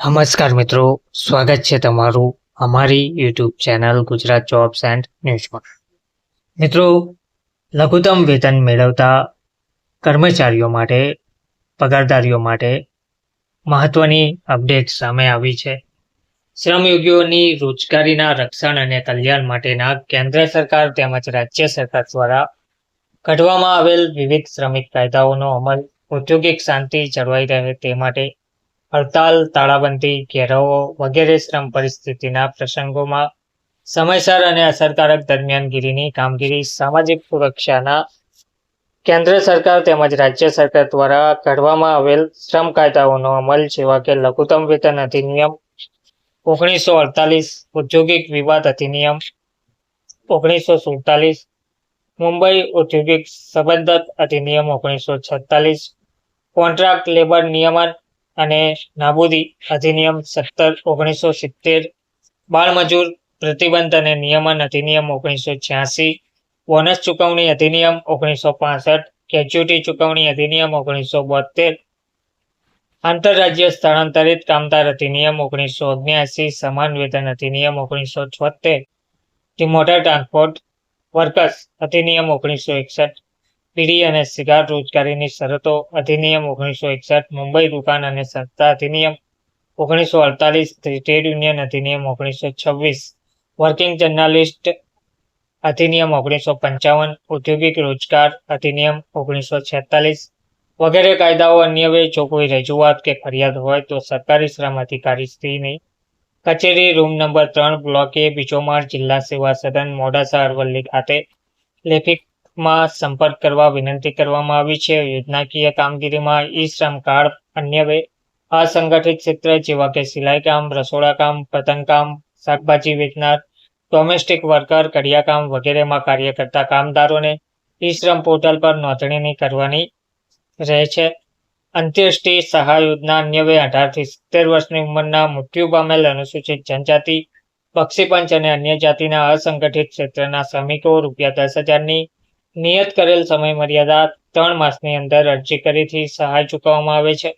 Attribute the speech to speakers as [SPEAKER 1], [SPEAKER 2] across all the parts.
[SPEAKER 1] નમસ્કાર મિત્રો, સ્વાગત છે તમારું અમારી YouTube channel Gujarat jobs and ન્યૂઝમાં મિત્રો, લઘુત્તમ વેતન મેળવતા કર્મચારીઓ માટે, પગારદારીઓ માટે મહત્વની અપડેટ સામે આવી છે. શ્રમયોગીઓની રોજગારીના રક્ષણ અને કલ્યાણ માટેના કેન્દ્ર સરકાર તેમજ રાજ્ય સરકાર દ્વારા ઘડવામાં આવેલ વિવિધ શ્રમિક કાયદાઓનો અમલ, ઔદ્યોગિક શાંતિ જળવાઈ રહે તે માટે હડતાલ, તાળાબંધી, ઘેરાવો વગેરે શ્રમ પરિસ્થિતિના પ્રસંગોમાં સમયસર અને અસરકારક દરમિયાનગીરીની કામગીરી સામાજિક સુરક્ષાના કેન્દ્ર સરકાર તેમજ રાજ્ય સરકાર દ્વારા ઘડવામાં આવેલ શ્રમ કાયદાઓનો અમલ જેવા કે લઘુત્તમ વેતન અધિનિયમ ઓગણીસો અડતાલીસ, ઔદ્યોગિક વિવાદ અધિનિયમ ઓગણીસો સુડતાલીસ, મુંબઈ ઔદ્યોગિક સંબંધત અધિનિયમ ઓગણીસો છત્તાલીસ કોન્ટ્રાક્ટ લેબર નિયમન અને નાબૂદી અધિનિયમ સત્તર ઓગણીસો સિત્તેર બાળમજૂર પ્રતિબંધ અને નિયમન અધિનિયમ ઓગણીસો છ્યાસી બોનસ ચૂકવણી અધિનિયમ ઓગણીસો પાસઠ ગ્રેજ્યુટી ચૂકવણી અધિનિયમ ઓગણીસો બોતેર આંતરરાજ્ય સ્થળાંતરિત કામદાર અધિનિયમ ઓગણીસો ઓગણ્યાસી, સમાન વેતન અધિનિયમ ઓગણીસો છોતેર ધી મોટર ટ્રાન્સપોર્ટ વર્કર્સ અધિનિયમ ઓગણીસો એકસઠ બીડી અને સિગાર રોજગારીની શરતો અધિનિયમ ઓગણીસો એકસઠ, મુંબઈ દુકાન અને સંસ્થા અધિનિયમ ઓગણીસો અડતાલીસ ટ્રેડ યુનિયન અધિનિયમ ઓગણીસો છવ્વીસ, વર્કિંગ જર્નાલિસ્ટ અધિનિયમ ઓગણીસો પંચાવન, ઔદ્યોગિક રોજગાર અધિનિયમ ઓગણીસો છેતાલીસ વગેરે કાયદાઓ અન્યવે જો કોઈ રજૂઆત કે ફરિયાદ હોય તો સરકારી શ્રમ અધિકારી શ્રીની કચેરી રૂમ નંબર ત્રણ, બ્લોક એ બીજો માળ જિલ્લા સેવા સદન, મોડાસા અરવલ્લી ખાતે લેખિતમાં સંપર્ક કરવા વિનંતી કરવામાં આવી છે. યોજનાકીય કામગીરીમાં ઈ શ્રમ કાર્ડ અન્યવે અસંગઠિત ક્ષેત્ર જેવા કે સિલાઈ કામ રસોડા કામ પતંગકામ શાકભાજી વેચનાર, ડોમેસ્ટિક વર્કર, કડિયાકામ વગેરેમાં કાર્ય કરતા કામદારોને ઈ શ્રમ પોર્ટલ પર નોંધણી કરવાની રહે છે. અંત્યેષ્ટિ સહાય યોજના અન્યવે અઢારથી સિત્તેર વર્ષની ઉંમરના મૃત્યુ પામેલ અનુસૂચિત જનજાતિ પક્ષીપંચ અને અન્ય જાતિના અસંગઠિત ક્ષેત્રના શ્રમિકો રૂપિયા દસ હજારની નિયત કરેલ સમય મર્યાદા ત્રણ માસની અંદર અરજી કરીથી સહાય ચૂકવવામાં આવે છે.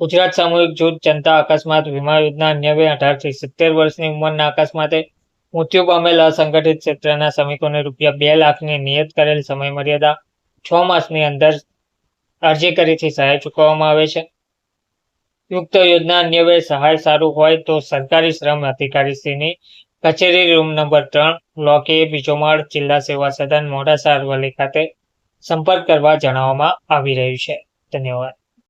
[SPEAKER 1] ગુજરાત સામૂહિક જૂથ જનતા અકસ્માત વીમા યોજના અન્યવે અઢારથી સિત્તેર વર્ષની ઉંમરના અકસ્માતે મૃત્યુ પામેલ અસંગઠિત ક્ષેત્રના શ્રમિકોને રૂપિયા બે લાખની નિયત કરેલ સમય મર્યાદા છ માસની અંદર અરજી કરીથી સહાય ચૂકવવામાં આવે છે. યુક્ત યોજના અન્યવે સહાય સારું હોય તો સરકારી શ્રમ અધિકારીશ્રીની કચેરી રૂમ નંબર ત્રણ, બ્લોક એ જિલ્લા સેવા સદન મોડાસા અરવલ્લી ખાતે સંપર્ક કરવા જણાવવામાં આવી રહ્યું છે. ધન્યવાદ.